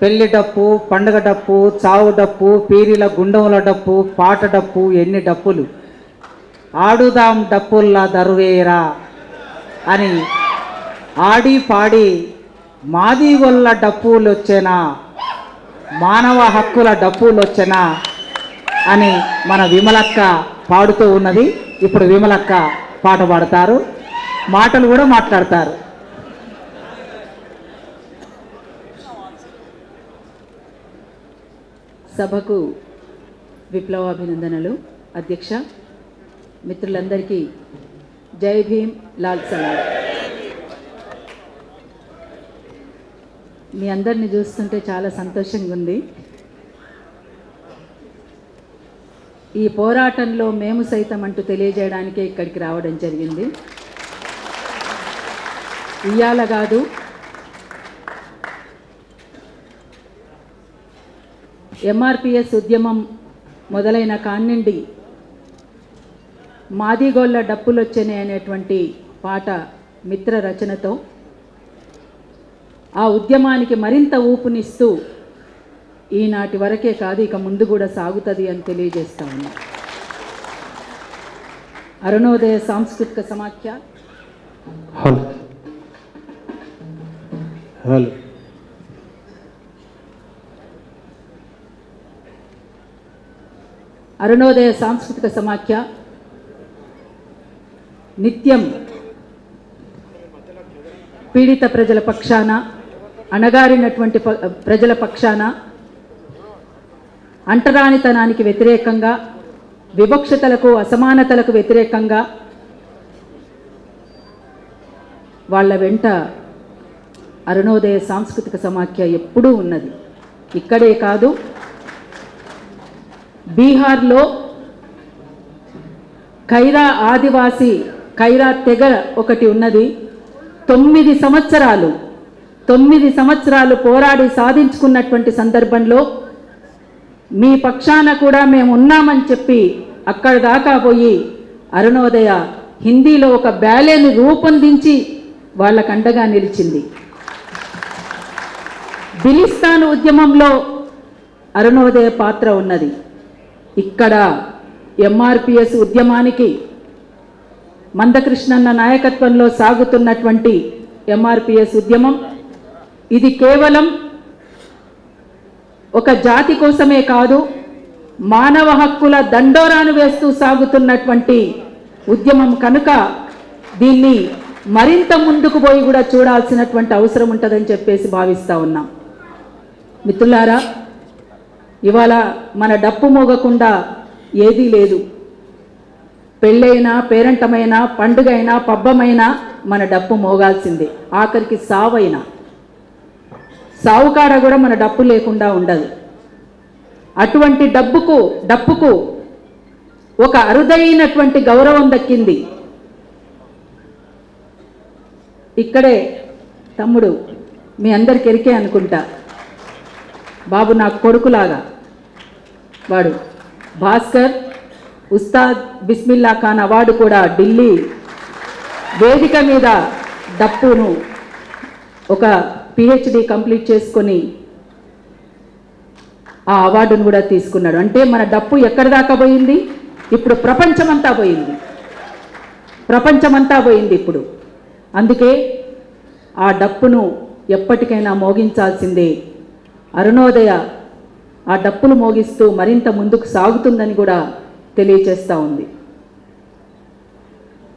పెళ్ళి డప్పు పండుగ డప్పు చావు డప్పు పీరిల గుండముల డప్పు పాట డప్పు ఎన్ని డప్పులు. ఆడుదాం డప్పుల్లా దరువేరా అని ఆడి పాడి మాది వల్ల డప్పులు వచ్చేనా మానవ హక్కుల డప్పులు వచ్చేనా అని మన విమలక్క పాడుతూ ఉన్నది. ఇప్పుడు విమలక్క పాట పాడతారు. మాటలు కూడా మాట్లాడతారు. సభకు విప్లవాభినందనలు. అధ్యక్ష మిత్రులందరికీ జై భీమ్ లాల్ సలాం. మీ అందరిని చూస్తుంటే చాలా సంతోషంగా ఉంది. ఈ పోరాటంలో మేము సైతం అంటూ తెలియజేయడానికే ఇక్కడికి రావడం జరిగింది. ఇయ్యాల కాదు ఎంఆర్పిఎస్ ఉద్యమం మొదలైన కాన్నిండి మాదిగోళ్ళ డప్పులొచ్చనే అనేటువంటి పాట మిత్ర రచనతో ఆ ఉద్యమానికి మరింత ఊపునిస్తూ ఈనాటి వరకే కాదు ఇక ముందు కూడా సాగుతుంది అని తెలియజేస్తా ఉన్నా. అరుణోదయ సాంస్కృతిక సమాఖ్య. హలో. అరుణోదయ సాంస్కృతిక సమాఖ్య నిత్యం పీడిత ప్రజల పక్షాన అణగారినటువంటి ప్రజల పక్షాన అంటరానితనానికి వ్యతిరేకంగా వివక్షతలకు అసమానతలకు వ్యతిరేకంగా వాళ్ళ వెంట అరుణోదయ సాంస్కృతిక సమాఖ్య ఎప్పుడూ ఉన్నది. ఇక్కడే కాదు బీహార్లో ఖైరా ఆదివాసి ఖైరా తెగ ఒకటి ఉన్నది. తొమ్మిది సంవత్సరాలు తొమ్మిది సంవత్సరాలు పోరాడి సాధించుకున్నటువంటి సందర్భంలో మీ పక్షాన కూడా మేము ఉన్నామని చెప్పి అక్కడ దాకా పోయి అరుణోదయ హిందీలో ఒక బ్యాలేని రూపొందించి వాళ్ళకు అండగా నిలిచింది. బిలిస్తాన్ ఉద్యమంలో అరుణోదయ పాత్ర ఉన్నది. ఇక్కడ ఎంఆర్పిఎస్ ఉద్యమానికి మందకృష్ణన్న నాయకత్వంలో సాగుతున్నటువంటి ఎంఆర్పిఎస్ ఉద్యమం. ఇది కేవలం ఒక జాతి కోసమే కాదు మానవ హక్కుల దండోరాను వేస్తూ సాగుతున్నటువంటి ఉద్యమం కనుక దీన్ని మరింత ముందుకు పోయి కూడా చూడాల్సినటువంటి అవసరం ఉంటుందని చెప్పేసి భావిస్తా ఉన్నాం. మిత్రులారా ఇవాళ మన డప్పు మోగకుండా ఏదీ లేదు. పెళ్ళైనా పేరంటమైనా పండుగైనా పబ్బమైనా మన డప్పు మోగాల్సిందే. ఆఖరికి సావైనా. సావుకాడ కూడా మన డప్పు లేకుండా ఉండదు. అటువంటి డబ్బుకు డప్పుకు ఒక అరుదైనటువంటి గౌరవం దక్కింది. ఇక్కడే తమ్ముడు మీ అందరికి ఎరికే అనుకుంటా. బాబు నా కొడుకులాగా. వాడు భాస్కర్ ఉస్తాద్ బిస్మిల్లా ఖాన్ అవార్డు కూడా ఢిల్లీ వేదిక మీద డప్పును ఒక పిహెచ్డి కంప్లీట్ చేసుకొని ఆ అవార్డును కూడా తీసుకున్నాడు. అంటే మన డప్పు ఎక్కడి దాకా పోయింది? ఇప్పుడు ప్రపంచమంతా పోయింది. ప్రపంచమంతా పోయింది ఇప్పుడు. అందుకే ఆ డప్పును ఎప్పటికైనా మోగించాల్సిందే అరుణోదయ ఆ డప్పులు మోగిస్తూ మరింత ముందుకు సాగుతుందని కూడా తెలియచేస్తూ ఉంది.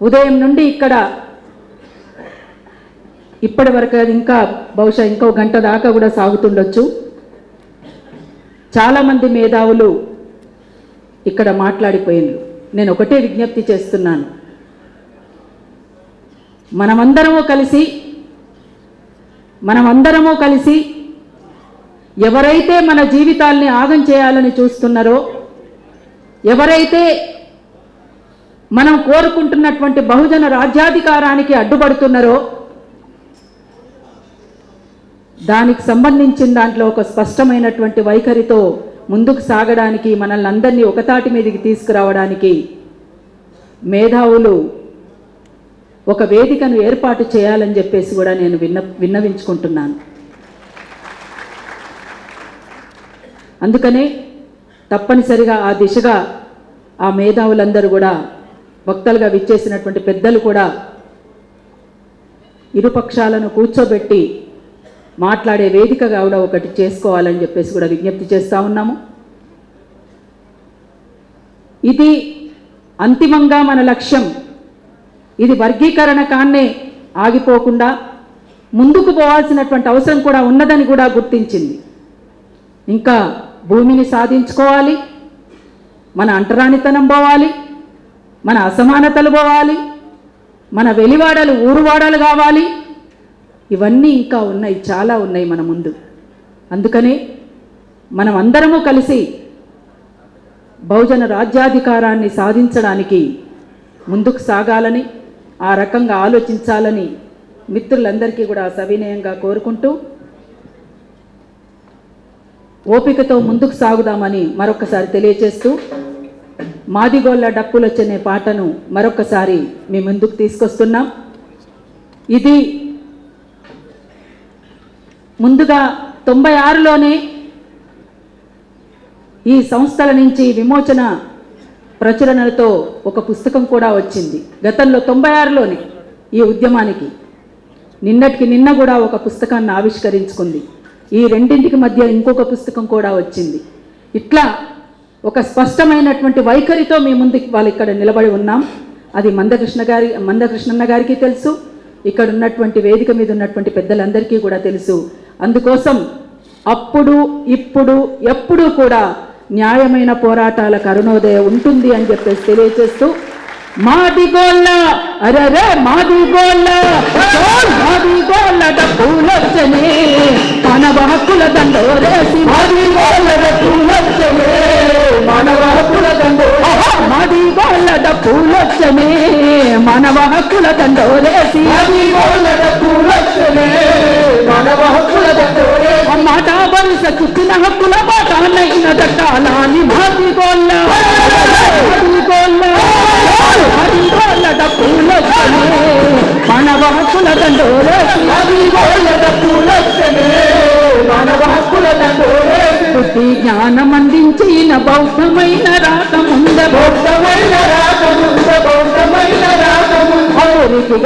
ఉదయం నుండి ఇక్కడ ఇప్పటి వరకు అది ఇంకా బహుశా ఇంకో గంట దాకా కూడా సాగుతుండొచ్చు. చాలామంది మేధావులు ఇక్కడ మాట్లాడిపోయిండ్రు నేను ఒకటే విజ్ఞప్తి చేస్తున్నాను. మనమందరము కలిసి మనమందరము కలిసి ఎవరైతే మన జీవితాల్ని ఆగం చేయాలని చూస్తున్నారో ఎవరైతే మనం కోరుకుంటున్నటువంటి బహుజన రాజ్యాధికారానికి అడ్డుపడుతున్నారో దానికి సంబంధించిన దాంట్లో ఒక స్పష్టమైనటువంటి వైఖరితో ముందుకు సాగడానికి మనల్ని అందరినీ ఒకతాటి మీదకి తీసుకురావడానికి మేధావులు ఒక వేదికను ఏర్పాటు చేయాలని చెప్పేసి కూడా నేను విన్న విన్నవించుకుంటున్నాను. అందుకనే తప్పనిసరిగా ఆ దిశగా ఆ మేధావులందరూ కూడా వక్తలుగా విచ్చేసినటువంటి పెద్దలు కూడా ఇరుపక్షాలను కూర్చోబెట్టి మాట్లాడే వేదికగా కూడా ఒకటి చేసుకోవాలని చెప్పేసి కూడా విజ్ఞప్తి చేస్తూ ఉన్నాము. ఇది అంతిమంగా మన లక్ష్యం. ఇది వర్గీకరణ కాన్నే ఆగిపోకుండా ముందుకు పోవాల్సినటువంటి అవసరం కూడా ఉన్నదని కూడా గుర్తించింది. ఇంకా భూమిని సాధించుకోవాలి మన అంటరానితనం పోవాలి మన అసమానతలు పోవాలి మన వెలివాడలు ఊరువాడలు కావాలి. ఇవన్నీ ఇంకా ఉన్నాయి చాలా ఉన్నాయి మన ముందు. అందుకనే మనం అందరము కలిసి బహుజన రాజ్యాధికారాన్ని సాధించడానికి ముందుకు సాగాలని ఆ రకంగా ఆలోచించాలని మిత్రులందరికీ కూడా సవినయంగా కోరుకుంటూ ఓపికతో ముందుకు సాగుదామని మరొకసారి తెలియజేస్తూ మాదిగోళ్ళ డప్పులొచ్చనే పాటను మరొకసారి మీ ముందుకు తీసుకొస్తున్నాం. ఇది ముందుగా తొంభై ఆరులోనే ఈ సంస్థల నుంచి విమోచన ప్రచురణలతో ఒక పుస్తకం కూడా వచ్చింది. గతంలో తొంభై ఆరులోనే ఈ ఉద్యమానికి. నిన్నటికి నిన్న కూడా ఒక పుస్తకాన్ని ఆవిష్కరించుకుంది. ఈ రెండింటికి మధ్య ఇంకొక పుస్తకం కూడా వచ్చింది. ఇట్లా ఒక స్పష్టమైనటువంటి వైఖరితో మీ ముందు వాళ్ళు ఇక్కడ నిలబడి ఉన్నాం. అది మందకృష్ణ గారి మందకృష్ణన్న గారికి తెలుసు. ఇక్కడ ఉన్నటువంటి వేదిక మీద ఉన్నటువంటి పెద్దలందరికీ కూడా తెలుసు. అందుకోసం అప్పుడు ఇప్పుడు ఎప్పుడూ కూడా న్యాయమైన పోరాటాల కరుణోదయం ఉంటుంది అని చెప్పేసి తెలియజేస్తూ మాది గోళ్ళ అరరే మాది గోళ్ళ మాది గోళ్ళ డబ్బులొచ్చనే మానవ హక్కుల దండోరేసి మాది గోళ్ళ డబ్బులొచ్చనే మానవ హక్కుల దండో మాది గోళ్ళ డబ్బులొచ్చనే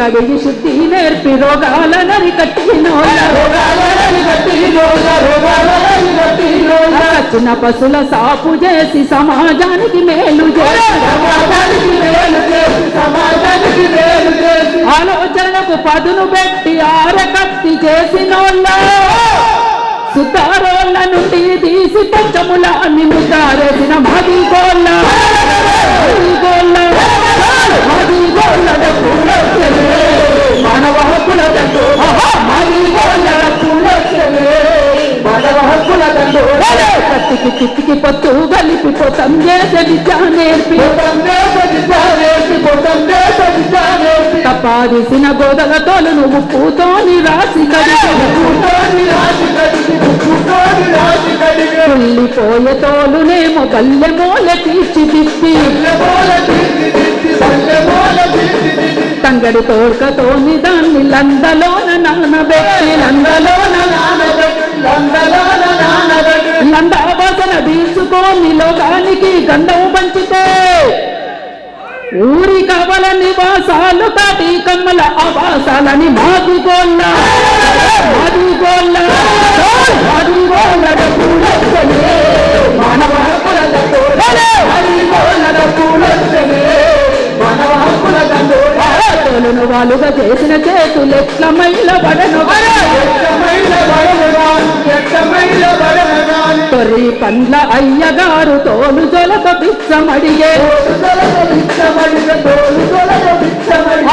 గడిగి శుద్ధి నేర్పి రోగాల నరికట్టిన వచ్చిన పశుల సాపు చేసి సమాజానికి మేలు ఆలోచనకు పదును పెట్టి ఆరకత్తి చేసినోళ్ళ సుతారోళ్ళ నుండి తీసి పంచముల మాది గోళ్ళ మాది గోళ్ళ తపాదిసిన గోదల తోలు నువ్వు పూతోని రాసి కుళ్ళిపోయే తోలునేమో బల్లె మూల తీర్చి తిప్పి. తంగడి తోడ్కతోని దాన్ని లందలోన నానబెట్టి. లందలోన నానబెట్టి. లందలోన నానబెట్టి. లందలో తీసుకో తీసుకొని లోకానికి గంధం పంచితే ఊరి కవల నివాసాలు కాటి కమ్మల ఆవాసాలని మాది గోళ్ళ మాది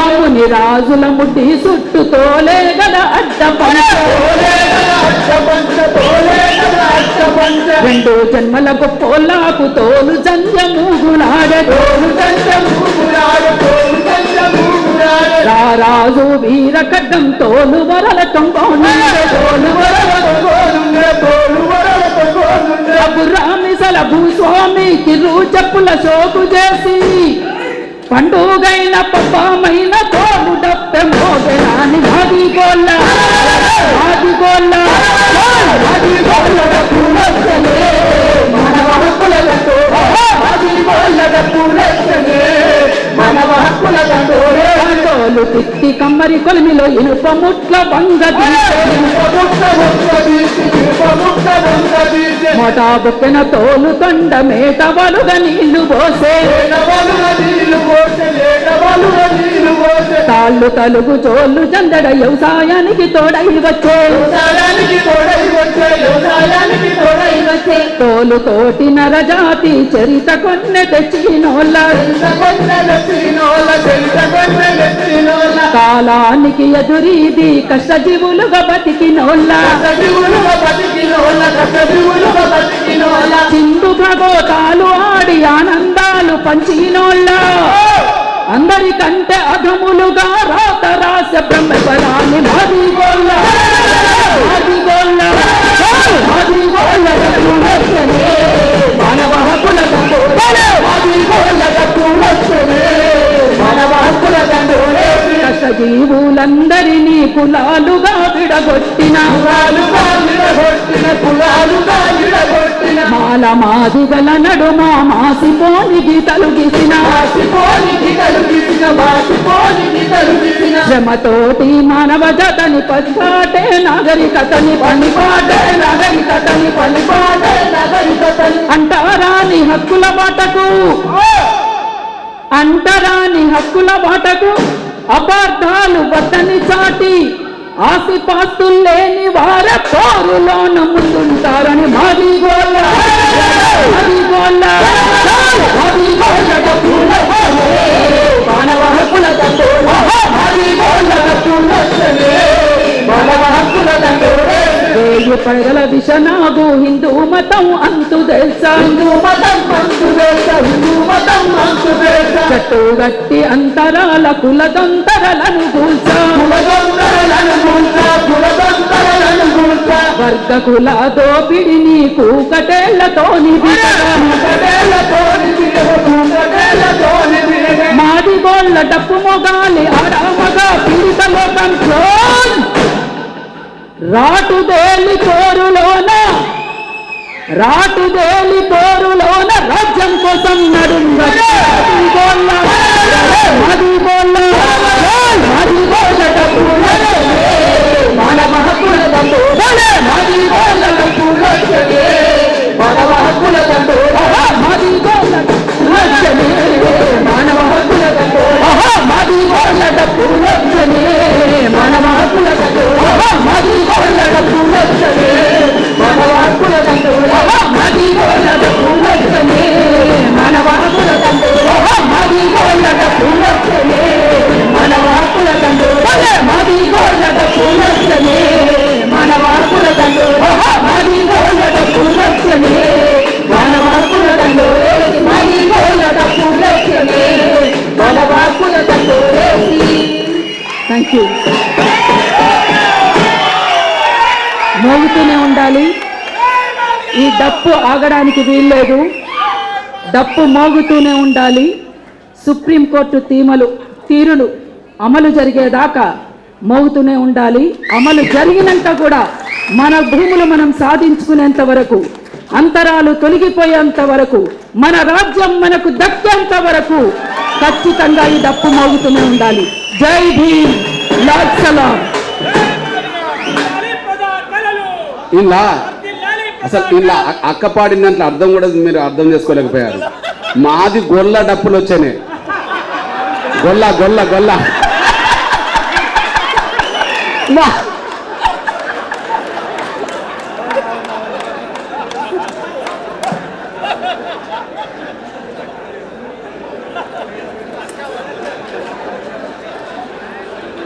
అవుని రాజుల ముడ్డి చుట్టూ తోలే గల రెండు జన్మల గొప్పోలాకు తోలు జంజ మూగులాడే. తోలు రాజు వీర ఖడ్గం తోలు వరల తొంగోను తోలు కొండల భూస్వామి తిరు చెప్పుల సోకు చేసి పండుగైన పప్పమైన తోడు డప్పె మోగరాని మాది గోళ్ళ. మాది గోళ్ళ. మాది గోళ్ళకు నచ్చలే మన తిట్టి కమ్మరి కొలిమిలో ఇనుప ముట్ల బంగ ముట్ల ముట్ల మొటా బొక్కెన తోలు తొండ మేట వలుగ నీళ్ళు పోసే తాళ్ళు తలుగు చోళ్ళు చందడ వ్యవసాయానికి తోడై వచ్చే. తోలు తోటి నరజాతి చరిత కొన్నె తెచ్చినోళ్ళ. కాలానికి ఎదురీది కష్టజీవులుగా బతికినోళ్ళ. చిందు భగోతాలు ఆడి ఆనందాలు పంచినోళ్ళ. అందరికంటే అధములుగా రాత రాస బ్రహ్మపరాన్ని కులాలుగా విడగొట్టిన. మాల మాదిగల నడుమ మాసిపోని గీతలు గీసిన. శ్రమతోటి మానవ జతని పనిపాటే నాగరికతని పనిపాటే. నాగరికతని పనిపాటే నాగరికతని. అంటారాని హక్కుల బాటకు. అంటరాని హక్కుల బాటకు. అపార్థాలు వద్దని చాటి ఆసిపాస్తులు లేని వార పోరులోన పడగల విషనాగు హిందూ మతం అంతు హిందూ మతం అంతు తెలుసా? హిందూ మతం అంతు తెలుసా? చెట్టు గట్టి అంతరాల కులదంతరలను కూల్చా. వర్గ కుల దోపిడిని కూకటేళ్ళతోని మాది గోళ్ళ డప్పు మొగాలి ఆడామగా రాటుదేలి పోరులోన రాటుదేలి పోరులోన రాజ్యం కోసం నడుంగ డప్పు ఆగడానికి వీల్లేదు. డప్పు మోగుతూనే ఉండాలి. సుప్రీంకోర్టు తీమలు తీరులు అమలు జరిగేదాకా మోగుతూనే ఉండాలి. అమలు జరిగినాక కూడా మన భూములు మనం సాధించుకునేంత వరకు అంతరాలు తొలగిపోయేంత వరకు మన రాజ్యం మనకు దక్కేంత వరకు ఖచ్చితంగా ఈ డప్పు మోగుతూనే ఉండాలి. జై భీమ్. లాల్ సలాం. ఇలా అసలు ఇలా అక్క పాడిన దాంట్లో అర్థం కూడా మీరు అర్థం చేసుకోలేకపోయారు. మాది గొల్ల డప్పులు వచ్చాయి గొల్ల గొల్ల గొల్ల. మా